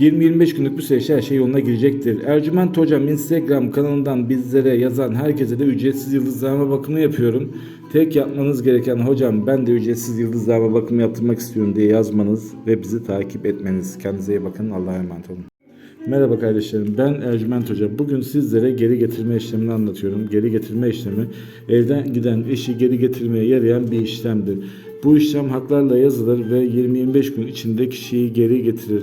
20-25 günlük bir süreçte her şey yoluna girecektir. Ercüment Hocam Instagram kanalından bizlere yazan herkese de ücretsiz yıldızlama bakımı yapıyorum. Tek yapmanız gereken hocam ben de ücretsiz yıldızlama bakımı yaptırmak istiyorum diye yazmanız ve bizi takip etmeniz. Kendinize iyi bakın. Allah'a emanet olun. Merhaba kardeşlerim ben Ercüment Hoca. Bugün sizlere geri getirme işlemini anlatıyorum. Geri getirme işlemi evden giden eşi geri getirmeye yarayan bir işlemdir. Bu işlem haklarla yazılır ve 20-25 gün içinde kişiyi geri getirir.